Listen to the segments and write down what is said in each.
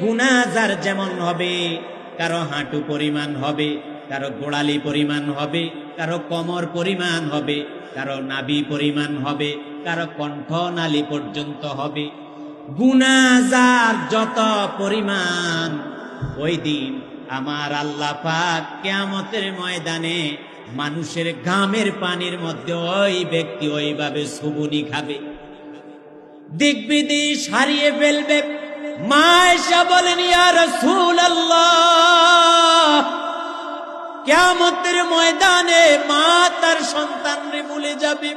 গুনাজার যেমন হবে, কারও হাঁটু পরিমাণ হবে, কারও গোড়ালি পরিমাণ হবে, কারও কমর পরিমাণ হবে, কারও নাভি পরিমাণ হবে, কারও কণ্ঠ নালী পর্যন্ত হবে। গুনাজার যত পরিমাণ, ওই দিন আমার আল্লাহ পাক কেয়ামতের ময়দানে মানুষের ঘামের পানির মধ্যে ওই ব্যক্তি ওইভাবে সুবুনি খাবে। দিক বিদিশ হারিয়ে ফেলবে। মা এসা বলেন কেমতের ময়দানে মা তার সন্তানরে ভুলে যাবে।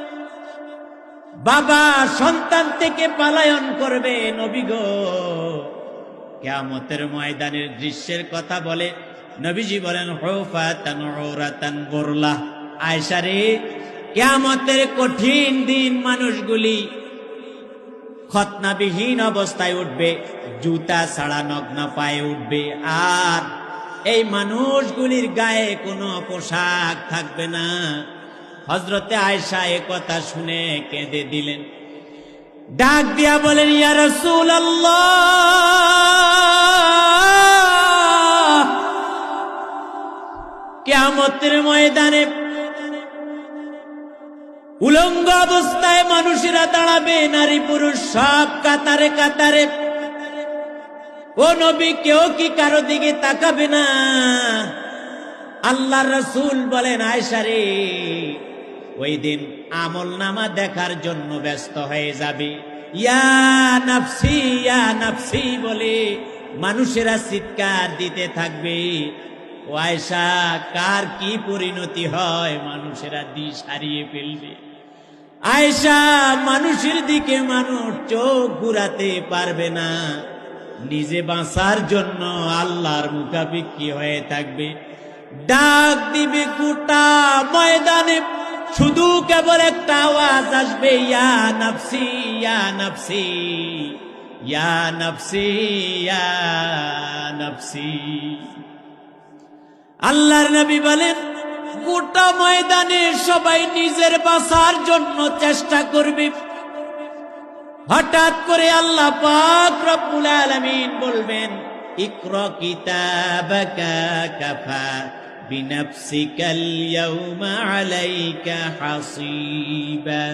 বাবা সন্তান থেকে পালায়ন করবে, নবী গো। কেয়ামতের ময়দানের দৃশ্যের কথা বলে নবীজি বলেন হৌফাতান ওরাতান বোরলা। আয়সারে কেয়ামতের কঠিন দিন মানুষগুলি খতনাবিহীন অবস্থায় উঠবে, জুতা ছাড়া নগ্ন পায়ে উঠবে। আর এই মানুষগুলির গায়ে কোনো পোশাক থাকবে না। হজরতে আয়সা এ কথা শুনে কেঁদে দিলেন। ডাক দিয়া বলেন, ইয়া রসুল কেমতের ময়দানে উলঙ্গ অবস্থায় মানুষেরা দাঁড়াবে, নারী পুরুষ সব কাতারে কাতারে। ও নবী, কেউ কি কারও দিকে তাকাবে না? আল্লাহ রসুল বলেন আয়সারে ওই দিন আমল নামা দেখার জন্য ব্যস্ত হয়ে যাবে। ইয়া ইয়া বলে মানুষেরা চিৎকার দিতে থাকবে। ও আয়সা কার কি পরিণতি হয় মানুষেরা দিশ হারিয়ে ফেলবে। আয়সা মানুষের দিকে মানুষ চোখ ঘুরাতে পারবে না। নিজে বাঁচার জন্য আল্লাহর মুখাপিক্ষি হয়ে থাকবে। ডাক দিবে গোটা ময়দানে, শুধু কেবল একটা আওয়াজ আসবে, ইয়া নাফসি ইয়া নাফসি ইয়া নাফসি ইয়া নাফসি। আল্লাহর নবী বলেন গোটা ময়দানে সবাই নিজের বাঁচার জন্য চেষ্টা করবে। হঠাৎ করে আল্লাহ পাক রব্বুল আলামিন বলবেন, ইকরা কিতাবাকা কাফা বিনাফসিকাল ইয়াউমা আলাইকা হাসিবা।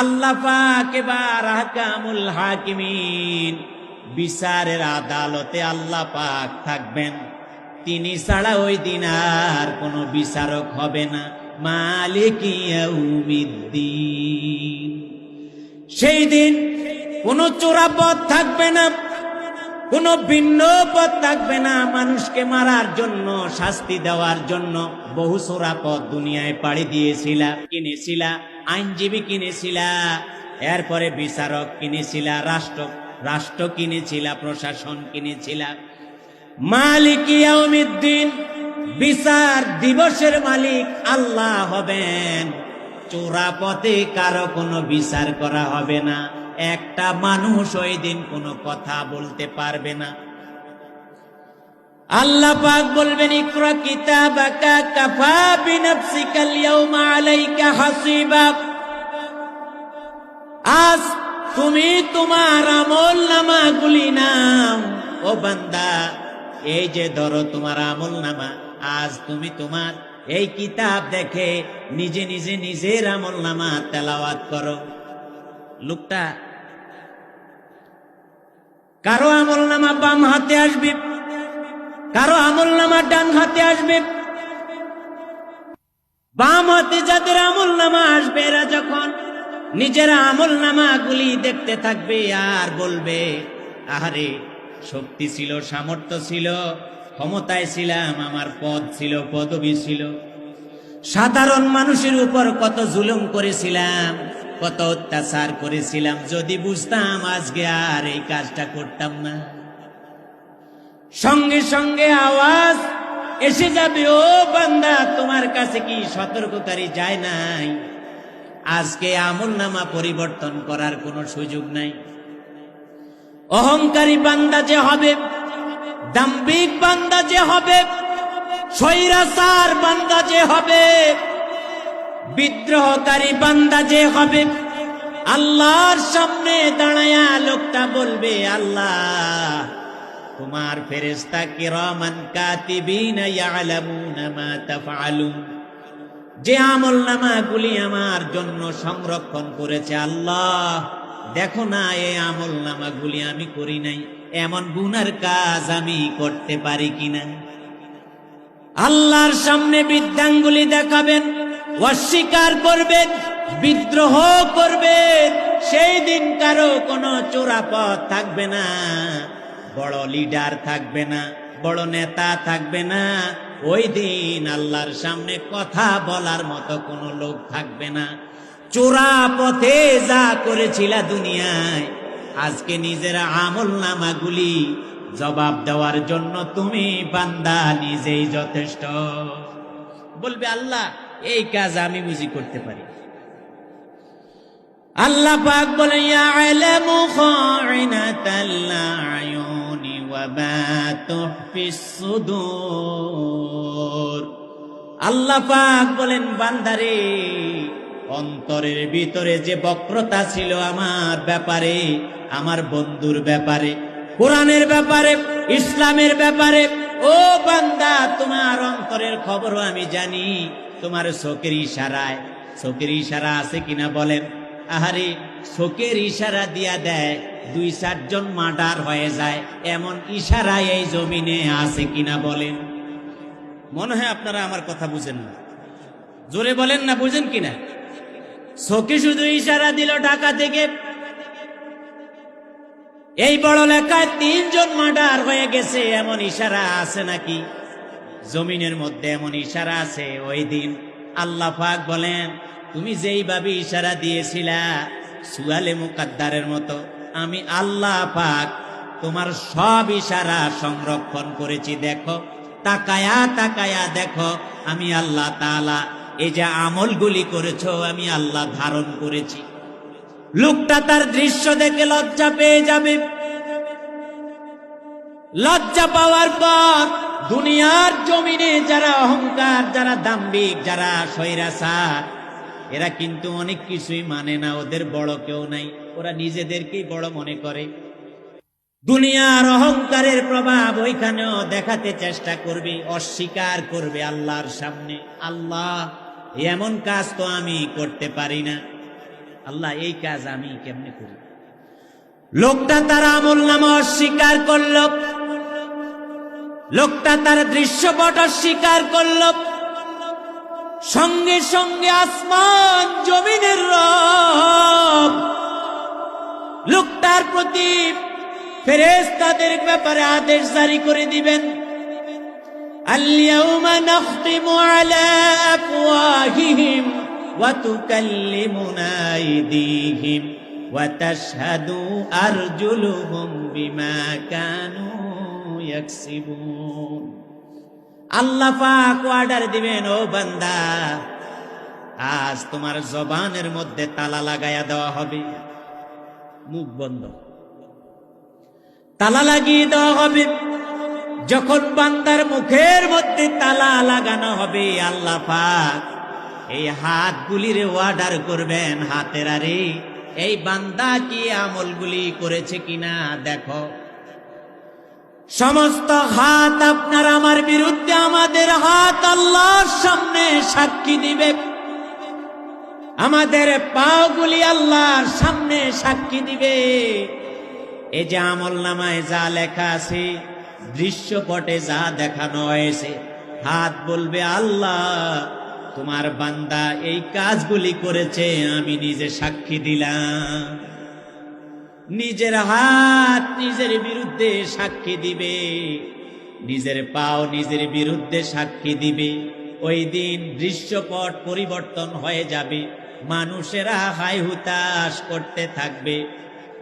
আল্লাহ পাক এবার আহকামুল হাকিমিন বিচারের আদালতে আল্লাহ পাক থাকবেন। তিনি ছাড়া ওই দিন আর কোনো বিচারক হবে না। মালিক ইয়াউমিদ্দিন। সেই দিন কোনো চোরাপথ থাকবে না, কোনো ভিন্ন পথ থাকবে না মানুষকে মারার জন্য, শাস্তি দেওয়ার জন্য। বহু চোরাপথ দুনিয়ায় পাড়ি দিয়েছিলা, কিনেছিলা, আইনজীবী কিনেছিলা, এরপরে বিচারক কিনেছিলা, রাষ্ট্র রাষ্ট্র কিনেছিলা, প্রশাসন কিনেছিলা। মালিক ইয়াউমিদ্দিন, বিচার দিবসের মালিক আল্লাহ হবেন। চোরা পথে কারও কোনো বিচার করা হবে না। একটা মানুষ ওই দিন কোনো কথা বলতে পারবে না। আল্লাহ পাক বলবেন, ইকরা কিতাবাকা কাফা বিনাফসিকাল ইয়াউমা আলাইকা হাসিবা। আজ তুমি তোমার আমল নামা গুলি নাও, ও বান্দা। এই যে ধরো তোমার আমল নামা, আজ তুমি তোমার এই কিতাব দেখে নিজে নিজে নিজের আমল নামা তেলাওয়াত করো। লোকটা, কারও আমল নামা বাম হাতে আসবে, কারও আমল নামা ডান হাতে আসবে। বাম হাতে যাদের আমল নামা আসবে, এরা যখন নিজের আমল নামা গুলি দেখতে থাকবে আর বলবে, আহারে শক্তি ছিল, সামর্থ্য ছিল, ক্ষমতায় ছিলাম, আমার পদ ছিল, পদবি ছিল। সাধারণ মানুষের উপর কত জুলুম করেছিলাম, কত অত্যাচার করেছিলাম, যদি বুঝতাম আজকে আর এই কাজটা করতাম না। সঙ্গে সঙ্গে আওয়াজ এসে যাবে, ও বান্দা, তোমার কাছে কি সতর্ককারী যায় নাই? আজকে আমল নামা পরিবর্তন করার কোনো সুযোগ নাই। অহংকারী বান্দা যে হবে দাম্বিক বান্দা যে হবে, স্বৈরাচার বান্দা যে হবে, বিদ্রোহকারী বান্দা যে হবে, আল্লাহর সামনে দাঁড়ায়া লোকটা বলবে, আল্লাহ, তোমার ফেরেস্তা কিরামান কাতিবিনা ইয়ালামুনা যে আমল নামাগুলি আমার জন্য সংরক্ষণ করেছে আল্লাহ দেখো না এই আমল নামাগুলি আমি করি নাই। এমন গুনার কাজ আমি করতে পারি কিনা আল্লাহর সামনে বিদ্যাঙ্গুলি দেখাবেন, অস্বীকার করবেন, বিদ্রোহ করবেন, সেই দিন কারও কোনো চোরাপথ থাকবে না, বড় লিডার থাকবে না, বড় নেতা থাকবে না। ওই দিন আল্লাহর সামনে কথা বলার মতো কোনো লোক থাকবে না। চোরা পথে যা করেছিল দুনিয়ায়, আজকে নিজের আমল নামাগুলি জবাব দেওয়ার জন্য তুমি বান্দা নিজেই যথেষ্ট। বলবে, আল্লাহ, এই কাজ আমি বুঝি করতে পারি। আল্লাহ পাক বলে আল্লাহ পাক বলেন, বান্দারে অন্তরের ভিতরে যে বক্রতা ছিল আমার ব্যাপারে, আমার বন্ধুর ব্যাপারে, কোরআনের ব্যাপারে, ইসলামের ব্যাপারে, ও বান্দা, তোমার অন্তরের খবরও আমি জানি, তোমার শোকের ইশারায়। চোখের ইশারা আছে কিনা বলেন? আহারে চোখের ইশারা দিয়া দেয়, দুই চারজন মার্ডার হয়ে যায়, এমন ইশারা এই জমিনে আছে কিনা বলেন? মনে হয় আপনারা আমার কথা বুঝেন না। জোরে বলেন না, বুঝেন কিনা? চোখে শুধু ইশারা দিল ঢাকা থেকে। এই বড় লেখায় তিনজন মার্ডার হয়ে গেছে, এমন ইশারা আছে নাকি? জমিনের মধ্যে এমন ইশারা আছে, ওই দিন আল্লাহ পাক বলেন, তুমি যেইভাবে ইশারা দিয়েছিলা সুয়ালে মুকাদ্দারের মতো, আমি আল্লাহ পাক তোমার সব ইশারা সংরক্ষণ করেছি। দেখো, তাকায়া তাকায়া দেখো, আমি আল্লাহ তাআলা এই যে আমলগুলি করেছ, আমি আল্লাহ ধারণ করেছি। লোকটা তার দৃশ্য দেখে লজ্জা পেয়ে যাবে। লজ্জা পাওয়ার পর দুনিয়ার জমিনে যারা অহংকার, যারা দাম্বিক যারা স্বৈরাচার, এরা কিন্তু অনেক কিছুই মানে না, ওদের বড় কেউ নাই। ওরা নিজেদেরকেই বড় মনে করে। দুনিয়ার অহংকারের প্রভাব ওইখানেও দেখাতে চেষ্টা করবে, অস্বীকার করবে আল্লাহর সামনে। আল্লাহ এমন কাজ তো আমি করতে পারি না। আল্লাহ, এই কাজ আমি কেমনে করি? লোকটা তার আমল নামা অস্বীকার করল। লোকটা তার দৃশ্যপট অস্বীকার করল। সঙ্গে সঙ্গে আসমান জমিনের রব। লোকটার প্রতি ফেরেস তাদের ব্যাপারে আদেশ জারি করে দিবেন। اليوم نختم على أفواههم وتكلمنا أيديهم وتشهد أرجلهم بما كانوا يكسبون আল্লাহ পাক অর্ডার দিবেন ও বান্দা আজ তোমার জবানের মধ্যে তালা লাগাইয়া দেওয়া হবে মুখ বন্ধ তালা লাগিয়ে দেওয়া হবে যখন বান্দার মুখের মধ্যে তালা লাগানো হবে, আল্লাহ পাক এই হাতগুলির অর্ডার করবেন হাতের আরে এই বান্দা কি আমলগুলি করেছে কিনা দেখো। সমস্ত হাত আপনার আমার বিরুদ্ধে, আমাদের হাত আল্লাহর সামনে সাক্ষী দিবে। আমাদের পাগুলি আল্লাহর সামনে সাক্ষী দিবে। এই যে আমল নামায় যা লেখা আছে দৃশ্যপটে যা দেখানো হয়েছে হাত বলবে, আল্লাহ, তোমার বান্দা এই কাজগুলি করেছে, আমি নিজে সাক্ষী দিলাম। নিজের হাত নিজের বিরুদ্ধে সাক্ষী দিবে, নিজের পাও নিজের বিরুদ্ধে সাক্ষী দিবে। ওই দিন দৃশ্যপট পরিবর্তন হয়ে যাবে, মানুষেরা হাই হুতাশ করতে থাকবে।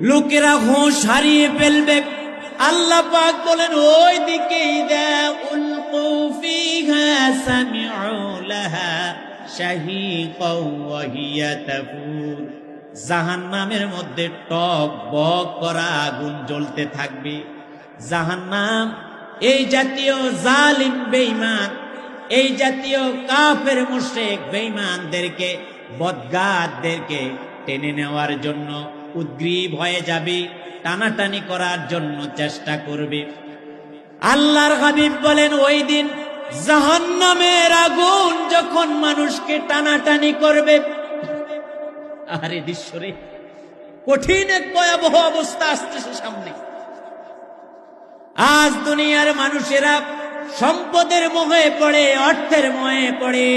লোকেরা হুঁশ হারিয়ে ফেলবে আল্লাহ পাক বলেন, ওই দিকে উলকু ফিহা সামিউ লাহা শাহীকাও ওয়া হিয়া তাফুর। জাহান্নামের মধ্যে টক বক করা আগুন জ্বলতে থাকবে। জাহান্নাম, এই জাতীয় জালিম বেঈমান, এই জাতীয় কাফের মুশরিক বেঈমানদেরকে বদগাতদেরকে টেনে নেওয়ার জন্য উদ্গ্রীব হয়ে যাবে। টানাটানি করার জন্য চেষ্টা করবে। আল্লাহর হাবিব বলেন, ওই দিন জাহান্নামের আগুন যখন মানুষকে টানাটানি করবে। আরে দৃশ্যরে কঠিন এক ভয়াবহ অবস্থা আসতেছে সামনে। আজ দুনিয়ার মানুষেরা সম্পদের মোহে পড়ে, অর্থের মোহে পড়ে।